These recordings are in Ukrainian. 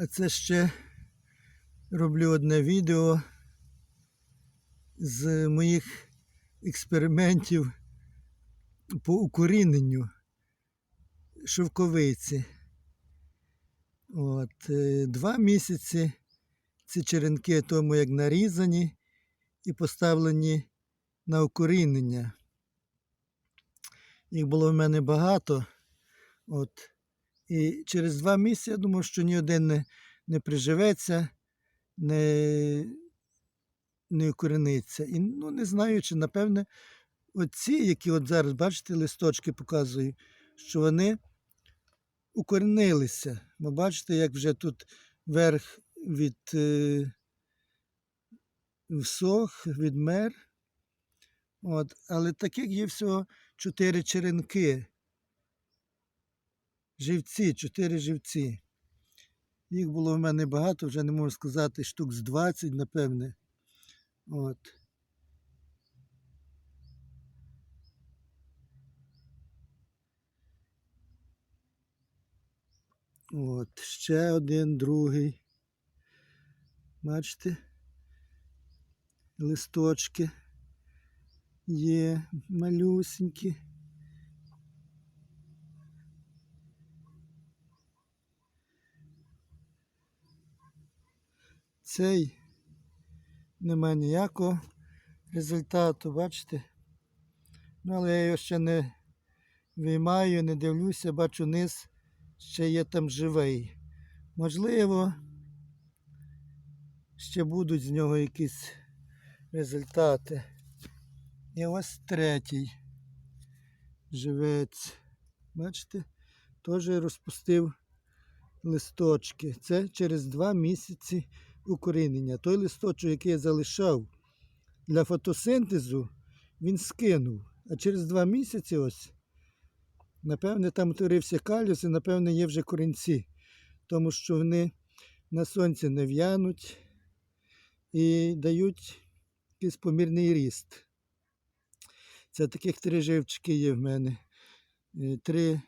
А це ще роблю одне відео з моїх експериментів по укоріненню шовковиці. От, е, два місяці ці черенки тому як нарізані і поставлені на укорінення. Їх було в мене багато. От. І через два місяці я думав, що ні один не, не приживеться, не, не укорениться. І ну, не знаю, чи напевне, оці, які от зараз, бачите, листочки показую, що вони укоренилися. Бо бачите, як вже тут верх від е, всох, відмер. От. Але таких є всього чотири черенки. Живці, чотири живці. Їх було в мене багато, вже не можу сказати, штук з 20, напевне. От. От, ще один, другий. Бачите? Листочки є малюсенькі. Цей немає ніякого результату, бачите? Ну, але я його ще не виймаю, не дивлюся, бачу низ ще є там живий. Можливо, ще будуть з нього якісь результати. І ось третій живець. Бачите? Теж розпустив листочки. Це через два місяці укорінення. Той листочок, який я залишав для фотосинтезу, він скинув. А через два місяці ось, напевне, там утворився калюс і, напевне, є вже корінці, тому що вони на сонці не в'януть і дають якийсь помірний ріст. Це таких три живчики є в мене. Е, Три,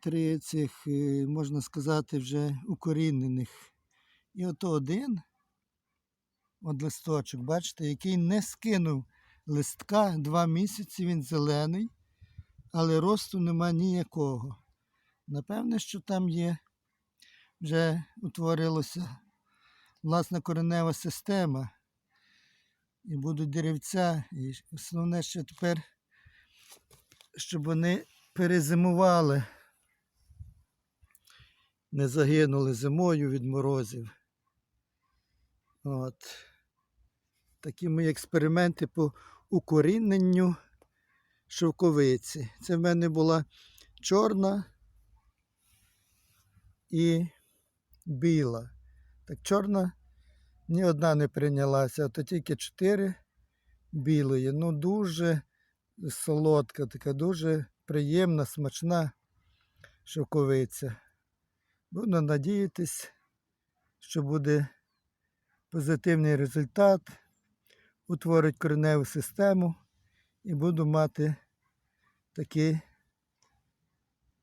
три цих, е, можна сказати, вже укорінених. І ото один, от листочок, бачите, який не скинув листка два місяці, він зелений, але росту нема ніякого. Напевне, що там є, вже утворилася власна коренева система. І будуть деревця. І основне, що тепер, щоб вони перезимували, не загинули зимою від морозів. От. Такі мої експерименти по укоріненню шовковиці. Це в мене була чорна і біла. Так чорна ні одна не прийнялася, а то тільки чотири білої. Ну, дуже солодка, така дуже приємна, смачна шовковиця. Буду надіятись, що буде позитивний результат, утворить кореневу систему і буду мати такі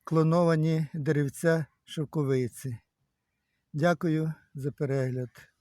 клоновані деревця шовковиці. Дякую за перегляд.